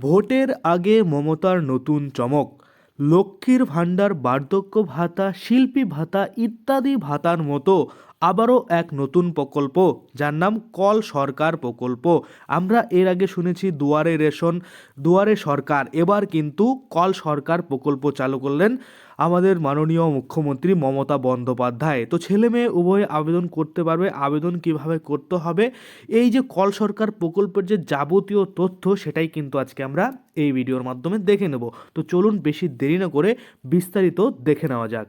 ভোটের আগে মমতার নতুন চমক লক্ষ্মীর ভাণ্ডার বার্ধক্য ভাতা শিল্পী ভাতা ইত্যাদি ভাতার মতো আবারও এক নতুন প্রকল্প, যার নাম কল সরকার প্রকল্প। আমরা এর আগে শুনেছি দুয়ারে রেশন, দুয়ারে সরকার। এবার কিন্তু কল সরকার প্রকল্প চালু করলেন আমাদের মাননীয় মুখ্যমন্ত্রী মমতা বন্দ্যোপাধ্যায়। তো ছেলে মেয়ে উভয়ে আবেদন করতে পারবে, আবেদন কীভাবে করতে হবে? এই যে কল সরকার প্রকল্পের যে যাবতীয় তথ্য, সেটাই কিন্তু আজকে আমরা এই ভিডিওর মাধ্যমে দেখে নেব। তো চলুন বেশি দেরি না করে বিস্তারিত দেখে নেওয়া যাক।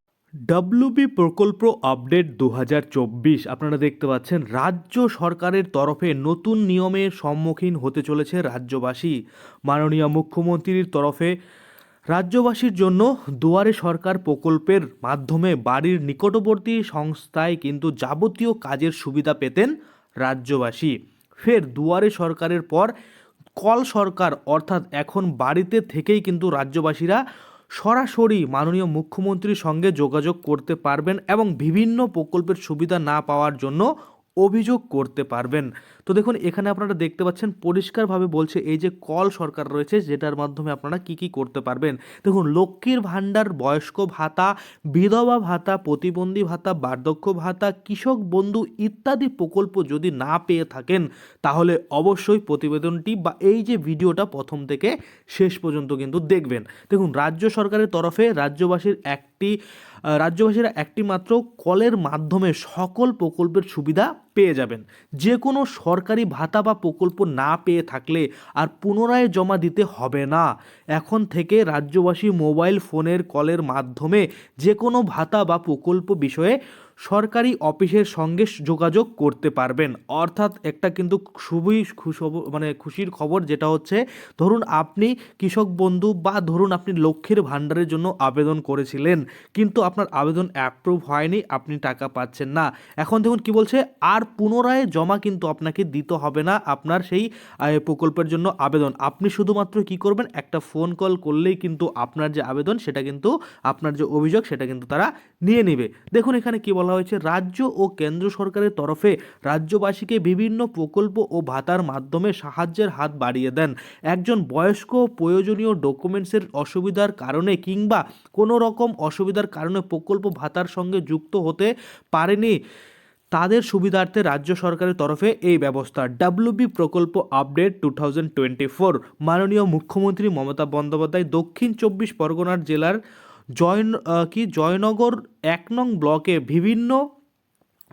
ডাব্লিউবি প্রকল্প আপডেট দু হাজার চব্বিশ। আপনারা দেখতে পাচ্ছেন, রাজ্য সরকারের তরফে নতুন নিয়মের সম্মুখীন হতে চলেছে রাজ্যবাসী। মাননীয় মুখ্যমন্ত্রীর তরফে রাজ্যবাসীর জন্য দুয়ারে সরকার প্রকল্পের মাধ্যমে বাড়ির নিকটবর্তী সংস্থায় কিন্তু যাবতীয় কাজের সুবিধা পেতেন রাজ্যবাসী। ফের দুয়ারে সরকারের পর কল সরকার, অর্থাৎ এখন বাড়িতে থেকেই কিন্তু রাজ্যবাসীরা সরাসরি মাননীয় মুখ্যমন্ত্রীর সঙ্গে যোগাযোগ করতে পারবেন এবং বিভিন্ন প্রকল্পের সুবিধা না পাওয়ার জন্য অভিযোগ করতে পারবেন। তো দেখুন, এখানে আপনারা দেখতে পাচ্ছেন, পরিষ্কারভাবে বলছে এই যে কল সরকার রয়েছে, যেটার মাধ্যমে আপনারা কি কি করতে পারবেন। দেখুন, লক্ষ্মীর ভাণ্ডার, বয়স্ক ভাতা, বিধবা ভাতা, প্রতিবন্ধী ভাতা, বার্ধক্য ভাতা, কৃষক বন্ধু ইত্যাদি প্রকল্প যদি না পেয়ে থাকেন, তাহলে অবশ্যই প্রতিবেদনটি বা এই যে ভিডিওটা প্রথম থেকে শেষ পর্যন্ত কিন্তু দেখবেন। দেখুন, রাজ্য সরকারের তরফে রাজ্যবাসীর একটি রাজ্যবাসীরা একটি মাত্র কলের মাধ্যমে সকল প্রকল্পের সুবিধা পেয়ে যাবেন। যে কোনো সরকারি ভাতা বা প্রকল্প না পেয়ে থাকলে আর পুনরায় জমা দিতে হবে না। এখন থেকে রাজ্যবাসী মোবাইল ফোনের কলের মাধ্যমে যে কোনো ভাতা বা প্রকল্প বিষয়ে সরকারি অফিসের সঙ্গে যোগাযোগ করতে পারবেন। অর্থাৎ একটা কিন্তু খুবই খুশব- মানে খুশির খবর যেটা হচ্ছে, ধরুন আপনি কৃষক বন্ধু বা ধরুন আপনি লক্ষ্মীর ভাণ্ডারের জন্য আবেদন করেছিলেন, কিন্তু আপনার আবেদন অ্যাপ্রুভ হয়নি, আপনি টাকা পাচ্ছেন না। এখন দেখুন কি বলছে, আর পুনরায় জমা কিন্তু আপনাকে দিতে হবে না আপনার সেই প্রকল্পের জন্য আবেদন। আপনি শুধুমাত্র কি করবেন, একটা ফোন কল করলেই কিন্তু আপনার যে আবেদন, সেটা কিন্তু আপনার যে অভিযোগ, সেটা কিন্তু তারা নিয়ে নেবে। দেখুন এখানে কি বলা হয়েছে রাজ্য ও কেন্দ্র সরকারের তরফে রাজ্যবাসীকে বিভিন্ন প্রকল্প ও ভাতার মাধ্যমে সাহায্যের হাত বাড়িয়ে দেন। একজন বয়স্ক প্রয়োজনীয় ডকুমেন্টসের অসুবিধার কারণে কিংবা কোনো রকম অসুবিধার কারণে প্রকল্প ভাতার সঙ্গে যুক্ত হতে পারেনি, তাদের সুবিধার্থে রাজ্য সরকারের তরফে এই ব্যবস্থা। ডাব্লিউবি প্রকল্প update two thousand twenty four. মাননীয় মুখ্যমন্ত্রী মমতা বন্দ্যোপাধ্যায় দক্ষিণ চব্বিশ পরগনার জেলার জয় কি জয়নগর এক নং ব্লকে বিভিন্ন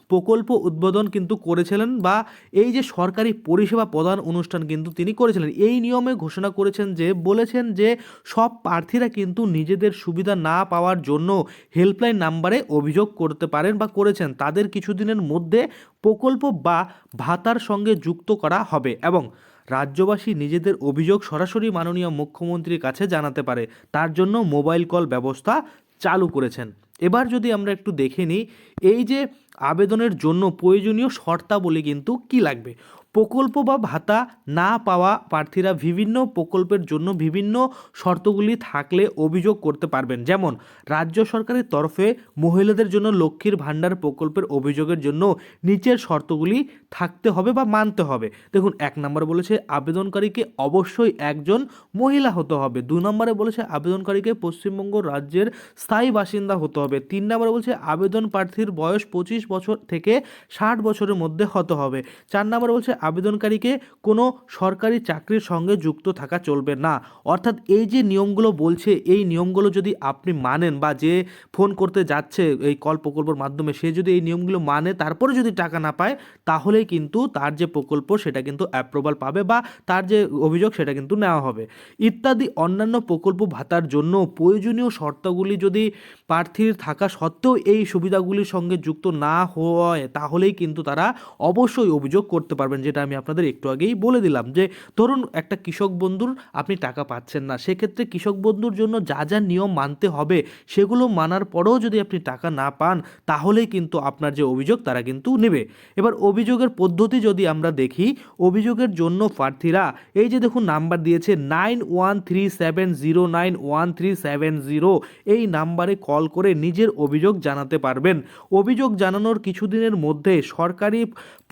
প্রকল্প উদ্বোধন কিন্তু করেছিলেন বা এই যে সরকারি পরিষেবা প্রদান অনুষ্ঠান কিন্তু তিনি করেছিলেন। এই নিয়মে ঘোষণা করেছেন যে, বলেছেন যে, সব প্রার্থীরা কিন্তু নিজেদের সুবিধা না পাওয়ার জন্য হেল্পলাইন নাম্বারে অভিযোগ করতে পারেন বা করেছেন। তাদের কিছুদিনের মধ্যে প্রকল্প বা ভাতার সঙ্গে যুক্ত করা হবে এবং রাজ্যবাসী নিজেদের অভিযোগ সরাসরি মাননীয় মুখ্যমন্ত্রীর কাছে জানাতে পারে। তার জন্য মোবাইল কল ব্যবস্থা চালু করেছেন। এবার যদি আমরা একটু দেখে নিই, এই যে আবেদনের জন্য প্রয়োজনীয় শর্তাবলী কিন্তু কি লাগবে? প্রকল্প বা ভাতা না পাওয়া প্রার্থীরা বিভিন্ন প্রকল্পের জন্য বিভিন্ন শর্তগুলি থাকলে অভিযোগ করতে পারবেন। যেমন, রাজ্য সরকারের তরফে মহিলাদের জন্য লক্ষ্মীর ভাণ্ডার প্রকল্পের অভিযোগের জন্য নিচের শর্তগুলি থাকতে হবে বা মানতে হবে। দেখুন, এক নম্বরে বলেছে, আবেদনকারীকে অবশ্যই একজন মহিলা হতে হবে। দু নম্বরে বলেছে, আবেদনকারীকে পশ্চিমবঙ্গ রাজ্যের স্থায়ী বাসিন্দা হতে হবে। তিন নম্বরে বলছে, আবেদন প্রার্থীর বয়স পঁচিশ বছর থেকে ষাট বছরের মধ্যে হতে হবে। চার নম্বরে বলছে আবেদনকারীকে কোনো সরকারি চাকরির সঙ্গে যুক্ত থাকা চলবে না। অর্থাৎ এই যে নিয়মগুলো বলছে, এই নিয়মগুলো যদি আপনি মানেন বা যে ফোন করতে যাচ্ছে এই কল প্রকল্পের মাধ্যমে, সে যদি এই নিয়মগুলো মানে তারপরে যদি টাকা না পায়, তাহলেই কিন্তু তার যে প্রকল্প, সেটা কিন্তু অ্যাপ্রুভাল পাবে বা তার যে অভিযোগ, সেটা কিন্তু নেওয়া হবে। ইত্যাদি অন্যান্য প্রকল্প ভাতার জন্য প্রয়োজনীয় শর্তগুলি যদি প্রার্থীর থাকা সত্ত্বেও এই সুবিধাগুলির সঙ্গে যুক্ত না হয়, তাহলেই কিন্তু তারা অবশ্যই অভিযোগ করতে পারবেন যেটা আমি আপনাদের একটু আগেই বলে দিলাম যে, ধরুন একটা কৃষক বন্ধুর আপনি টাকা পাচ্ছেন না, সেক্ষেত্রে কৃষক বন্ধুর জন্য যা যা নিয়ম মানতে হবে, সেগুলো মানার পরেও যদি আপনি টাকা না পান, তাহলেই কিন্তু আপনার যে অভিযোগ, তারা কিন্তু নেবে। এবার অভিযোগের পদ্ধতি যদি আমরা দেখি, অভিযোগের জন্য প্রার্থীরা, এই যে দেখুন নাম্বার দিয়েছে nine one three seven zero, nine one three seven zero, এই নাম্বারে কল করে নিজের অভিযোগ জানাতে পারবেন। অভিযোগ জানানোর কিছুদিনের মধ্যে সরকারি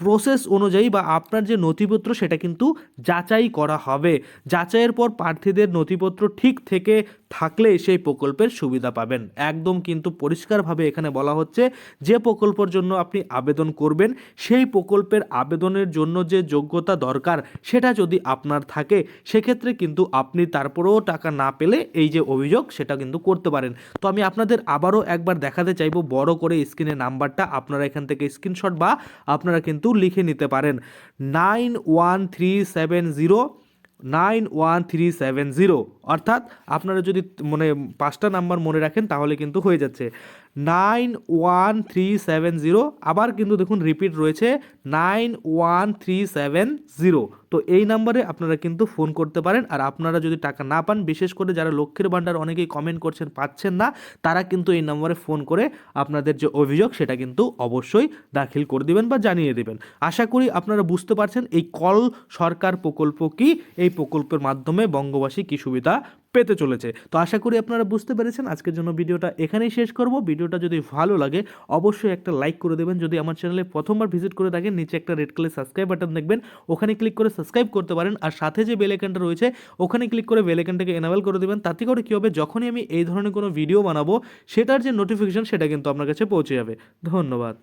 প্রসেস অনুযায়ী বা আপনার যে নথিপত্র সেটা কিন্তু যাচাই করা হবে। যাচাইয়ের পর প্রার্থীদের নথিপত্র ঠিক থেকে থাকলে সেই প্রকল্পের সুবিধা পাবেন। একদম কিন্তু পরিষ্কারভাবে এখানে বলা হচ্ছে, যে প্রকল্পের জন্য আপনি আবেদন করবেন, সেই প্রকল্পের আবেদনের জন্য যে যোগ্যতা দরকার, সেটা যদি আপনার থাকে, সেক্ষেত্রে কিন্তু আপনি তারপরেও টাকা না পেলে এই যে অভিযোগ, সেটা কিন্তু করতে পারেন। তো আমি আপনাদের আবারও একবার দেখাতে চাইব, বড় করে স্ক্রিনে নাম্বারটা আপনারা এখান থেকে স্ক্রিনশট বা আপনারা কিন্তু লিখে নিতে পারেন। Nine one three seven zero nine one three seven zero. অর্থাৎ আপনারা যদি মানে পাঁচটা নাম্বার মনে রাখেন তাহলে কিন্তু হয়ে যাচ্ছে। Nine one three seven zero, আবার কিন্তু দেখুন রিপিট রয়েছে, nine one three seven zero. তো এই নাম্বারে আপনারা কিন্তু ফোন করতে পারেন, আর আপনারা যদি টাকা না পান, বিশেষ করে যারা লক্ষ্মীর ভাণ্ডার অনেকেই কমেন্ট করছেন, পাচ্ছেন না, তারা কিন্তু এই নাম্বারে ফোন করে আপনাদের যে অভিযোগ, সেটা কিন্তু অবশ্যই দাখিল করে দিবেন বা জানিয়ে দেবেন। আশা করি আপনারা বুঝতে পারছেন, এই কল সরকার প্রকল্প কি এই প্রকল্পের মাধ্যমে বঙ্গবাসী কি সুবিধা পেতে চলেছে। তো আশা করি আপনারা বুঝতে পেরেছেন, আজকের জন্য ভিডিওটা এখানেই শেষ করব। ভিডিওটা যদি ভালো লাগে, অবশ্যই একটা লাইক করে দেবেন। যদি আমার চ্যানেলে প্রথমবার ভিজিট করে থাকেন, নিচে একটা রেড কালার সাবস্ক্রাইব বাটন দেখবেন, ওখানে ক্লিক করে সাবস্ক্রাইব করতে পারেন। আর সাথে যে বেল আইকনটা রয়েছে, ওখানে ক্লিক করে বেল আইকনটাকে এনাবেল করে দেবেন। তাতে করে কী হবে, যখনই আমি এই ধরনের কোনো ভিডিও বানাবো, সেটার যে নোটিফিকেশন সেটা কিন্তু আপনার কাছে পৌঁছে যাবে। ধন্যবাদ।